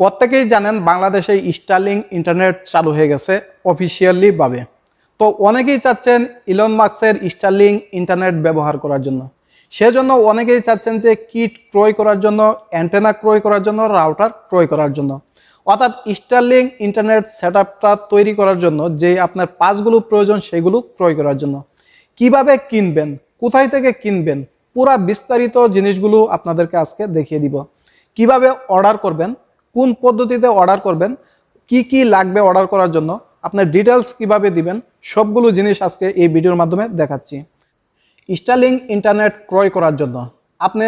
প্রত্যেকেই জানেন বাংলাদেশে স্টার্লিং ইন্টারনেট চালু হয়ে গেছে ভাবে। তো অনেকেই চাচ্ছেন ইলন মার্কসের স্টার্লিং ইন্টারনেট ব্যবহার করার জন্য। সেজন্য অনেকেই চাচ্ছেন যে কিট ক্রয় করার জন্য অ্যান্টেনা ক্রয় করার জন্য রাউটার ক্রয় করার জন্য। অর্থাৎ স্টারলিং ইন্টারনেট সেট তৈরি করার জন্য, যে আপনার পাসগুলো প্রয়োজন সেগুলো ক্রয় করার জন্য। কীভাবে কিনবেন, কোথায় থেকে কিনবেন, পুরা বিস্তারিত জিনিসগুলো আপনাদেরকে আজকে দেখিয়ে দিব। কীভাবে অর্ডার করবেন কোন পদ্ধতিতে অর্ডার করবেন, কি কি লাগবে অর্ডার করার জন্য, আপনার ডিটেলস কীভাবে দিবেন, সবগুলো জিনিস আজকে এই ভিডিওর মাধ্যমে দেখাচ্ছি। স্টারলিং ইন্টারনেট ক্রয় করার জন্য আপনি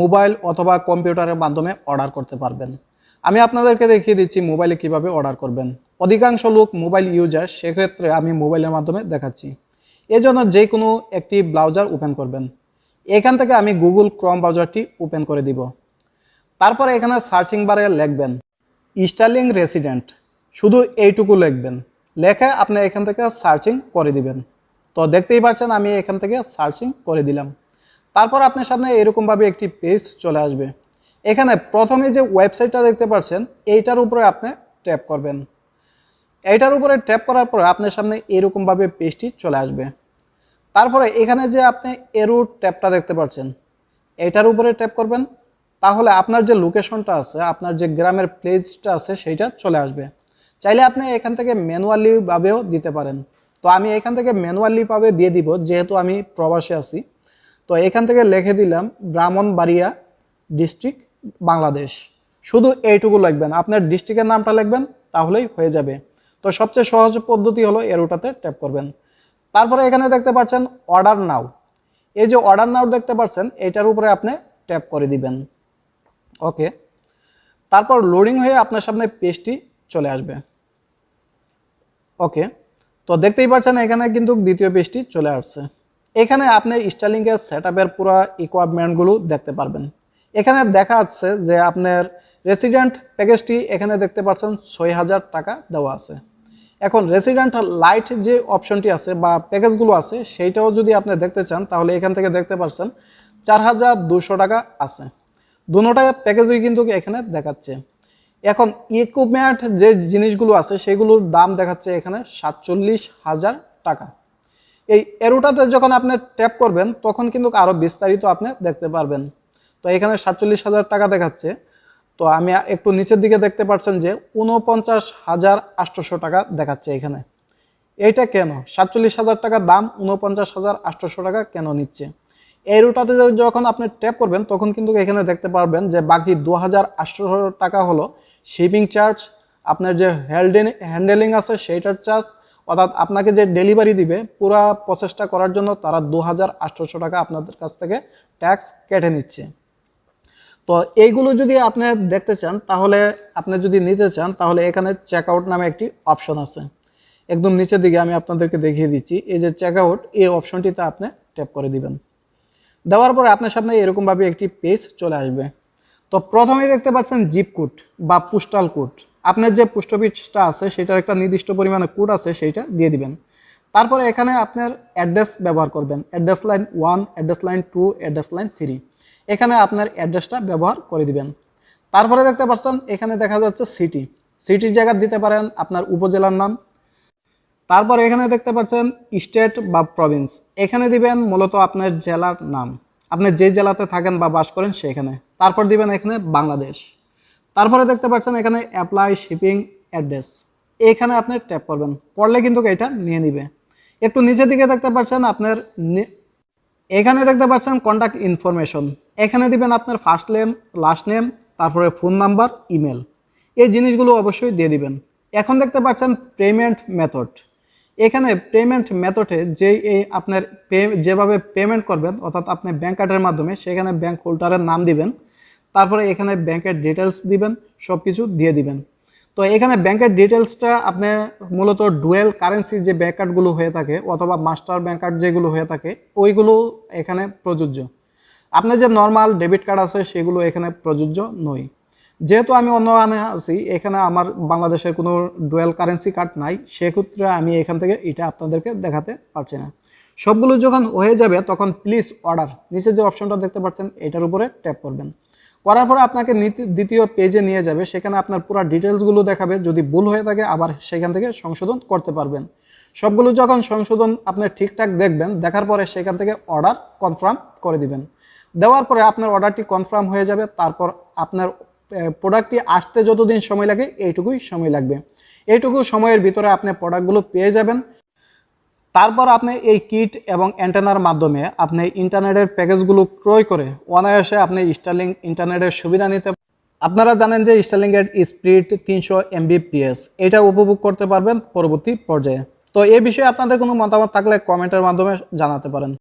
মোবাইল অথবা কম্পিউটারের মাধ্যমে অর্ডার করতে পারবেন। আমি আপনাদেরকে দেখিয়ে দিচ্ছি মোবাইলে কীভাবে অর্ডার করবেন। অধিকাংশ লোক মোবাইল ইউজার সেক্ষেত্রে আমি মোবাইলের মাধ্যমে দেখাচ্ছি। এজন্য যে কোনো একটি ব্রাউজার ওপেন করবেন। এখান থেকে আমি গুগল ক্রম ব্রাউজারটি ওপেন করে দিব। তারপরে এখানে সার্চিং বারে লিখবেন স্টার্লিং রেসিডেন্ট শুধু এইটুকু লিখবেন, লেখে আপনি এখান থেকে সার্চিং করে দিবেন। তো দেখতেই পাচ্ছেন আমি এখান থেকে সার্চিং করে দিলাম। তারপর আপনার সামনে এরকমভাবে একটি পেজ চলে আসবে। এখানে প্রথমে যে ওয়েবসাইটটা দেখতে পাচ্ছেন, এইটার উপরে আপনি ট্যাপ করবেন। এইটার উপরে ট্যাপ করার পরে আপনার সামনে এরকমভাবে পেজটি চলে আসবে। তারপরে এখানে যে আপনি এরো ট্যাপটা দেখতে পাচ্ছেন, এইটার উপরে ট্যাপ করবেন তাহলে আপনার যে লোকেশনটা আছে, আপনার যে গ্রামের প্লেসটা আছে, সেইটা চলে আসবে। চাইলে আপনি এখান থেকে ম্যানুয়ালিভাবেও দিতে পারেন। তো আমি এখান থেকে ম্যানুয়ালিভাবে দিয়ে দিব, যেহেতু আমি প্রবাসে আছি। তো এখান থেকে লিখে দিলাম, ব্রাহ্মণবাড়িয়া ডিস্ট্রিক্ট বাংলাদেশ। শুধু এইটুকু লিখবেন। আপনার ডিস্ট্রিক্টের নামটা লিখবেন, তাহলেই হয়ে যাবে। তো সবচেয়ে সহজ পদ্ধতি হলো এরোটাতে ট্যাপ করবেন। তারপরে এখানে দেখতে পাচ্ছেন অর্ডার নাও এই যে অর্ডার নাও দেখতে পাচ্ছেন, এটার উপরে আপনি ট্যাপ করে দিবেন। ওকে। তারপর লোডিং হয়ে আপনার সামনে পেজটি চলে আসবে। ওকে। তো দেখতেই পাচ্ছেন এখানে কিন্তু দ্বিতীয় পেজটি চলে আসছে। এখানে আপনি স্টারলিংকের সেট আপের পুরো ইকুইপমেন্টগুলো দেখতে পারবেন। এখানে দেখা যাচ্ছে যে আপনার রেসিডেন্ট প্যাকেজটি এখানে দেখতে পাচ্ছেন ছয় হাজার টাকা দেওয়া আছে। এখন রেসিডেন্ট লাইট যে অপশনটি আছে বা প্যাকেজগুলো আছে, সেইটাও যদি আপনি দেখতে চান, তাহলে এখান থেকে দেখতে পাচ্ছেন চার হাজার দুশো টাকা আছে। দুটোটা প্যাকেজই কিন্তু এখানে দেখাচ্ছে। এখন ইকুইপমেন্ট যে জিনিসগুলো আছে, সেগুলোর দাম দেখাচ্ছে এখানে সাতচল্লিশ হাজার টাকা। এই এরোটাতে যখন আপনি ট্যাপ করবেন, তখন কিন্তু আরও বিস্তারিত আপনি দেখতে পারবেন। তো এখানে সাতচল্লিশ হাজার টাকা দেখাচ্ছে। তো আমি একটু নিচের দিকে দেখতে পাচ্ছেন যে উনপঞ্চাশ হাজার আটশোশো টাকা দেখাচ্ছে এখানে। এইটা কেন? সাতচল্লিশ হাজার টাকা দাম উনপঞ্চাশ হাজার আটশোশো টাকা কেন নিচ্ছে? এই রুটাতে যখন আপনি ট্যাপ করবেন, তখন কিন্তু এখানে দেখতে পারবেন যে বাকি দু টাকা হলো শিপিং চার্জ আপনার যে হ্যান্ডেন হ্যান্ডেলিং আছে সেইটার চার্জ অর্থাৎ আপনাকে যে ডেলিভারি দিবে, পুরা প্রসেসটা করার জন্য তারা দু টাকা আপনাদের কাছ থেকে ট্যাক্স কেটে নিচ্ছে। তো এইগুলো যদি আপনি দেখতে চান, তাহলে আপনি যদি নিতে চান, তাহলে এখানে চেক আউট নামে একটি অপশন আছে। একদম নিচের দিকে আমি আপনাদেরকে দেখিয়ে দিচ্ছি, এই যে চেক আউট এই অপশনটিতে আপনি ট্যাপ করে দিবেন। দেওয়ার পরে আপনার সামনে এরকমভাবে একটি পেজ চলে আসবে। তো প্রথমেই দেখতে পাচ্ছেন জিপ কোড বা পোস্টাল কোড আপনার যে পোস্ট অফিসটা আছে, সেটার একটা নির্দিষ্ট পরিমাণে কোড আছে, সেইটা দিয়ে দিবেন। তারপরে এখানে আপনার অ্যাড্রেস ব্যবহার করবেন। Address line one address line two address line three এখানে আপনার অ্যাড্রেসটা ব্যবহার করে দিবেন। তারপরে দেখতে পাচ্ছেন, এখানে দেখা যাচ্ছে সিটি সিটির জায়গা দিতে পারেন, আপনার উপজেলার নাম তারপর এখানে দেখতে পাচ্ছেন স্টেট বা প্রভিন্স। এখানে দিবেন মূলত আপনার জেলার নাম। আপনি যে জেলাতে থাকেন বা বাস করেন সেখানে। তারপর দিবেন এখানে বাংলাদেশ। তারপরে দেখতে পাচ্ছেন এখানে অ্যাপ্লাই শিপিং অ্যাড্রেস এখানে আপনি ট্যাপ করবেন। করলে কিন্তু এটা নিয়ে নিবে। একটু নিচের দিকে দেখতে পাচ্ছেন আপনার এখানে দেখতে পাচ্ছেন কন্ট্যাক্ট ইনফরমেশন এখানে দিবেন আপনার ফার্স্ট নেম লাস্ট নেম তারপরে ফোন নাম্বার ইমেল এই জিনিসগুলো অবশ্যই দিয়ে দিবেন। এখন দেখতে পাচ্ছেন পেমেন্ট মেথড এখানে পেমেন্ট মেথডে যেই এই আপনার পে যেভাবে পেমেন্ট করবেন, অর্থাৎ আপনি ব্যাংক কার্ডের মাধ্যমে, সেখানে ব্যাংক হোল্ডারের নাম দিবেন। তারপরে এখানে ব্যাংকের ডিটেলস দিবেন সব কিছু দিয়ে দিবেন। তো এখানে ব্যাংকের ডিটেলসটা আপনি মূলত ডুয়েল কারেন্সি যে ব্যাংক কার্ডগুলো হয়ে থাকে, অথবা মাস্টার ব্যাংক কার্ড যেগুলো হয়ে থাকে, ওইগুলো এখানে প্রযোজ্য। আপনার যে নর্মাল ডেবিট কার্ড আছে, সেগুলো এখানে প্রযোজ্য নয়। যেহেতু আমি অন্য আনে আছি, এখানে আমার বাংলাদেশের কোনো ডুয়েল কারেন্সি কার্ড নাই, সেক্ষেত্রে আমি এখান থেকে এটা আপনাদেরকে দেখাতে পারছি না। সবগুলো যখন হয়ে যাবে, তখন প্লিজ অর্ডার নিচে যে অপশনটা দেখতে পাচ্ছেন, এটার উপরে ট্যাপ করবেন। করার পরে আপনাকে দ্বিতীয় পেজে নিয়ে যাবে, সেখানে আপনার পুরো ডিটেলসগুলো দেখাবে। যদি ভুল হয়ে থাকে, আবার সেখান থেকে সংশোধন করতে পারবেন। সবগুলো যখন সংশোধন আপনি ঠিকঠাক দেখবেন, দেখার পরে সেখান থেকে অর্ডার কনফার্ম করে দিবেন। দেওয়ার পরে আপনার অর্ডারটি কনফার্ম হয়ে যাবে, তারপর আপনার প্রোডাক্টটি আসতে যতদিন সময় লাগে, এইটুকুই সময় লাগবে। এইটুকু সময়ের ভিতরে আপনি প্রোডাক্টগুলো পেয়ে যাবেন। তারপর আপনি এই কিট এবং অ্যান্টেনার মাধ্যমে আপনি ইন্টারনেটের প্যাকেজগুলো ক্রয় করে অনায়াসে আপনি স্টারলিং ইন্টারনেটের সুবিধা নিতে আপনারা জানেন যে স্টার্লিংয়ের স্পিড তিনশো এমবিপিএস এটা উপভোগ করতে পারবেন পরবর্তী পর্যায়ে। তো এই বিষয়ে আপনাদের কোনো মতামত থাকলে কমেন্টের মাধ্যমে জানাতে পারেন।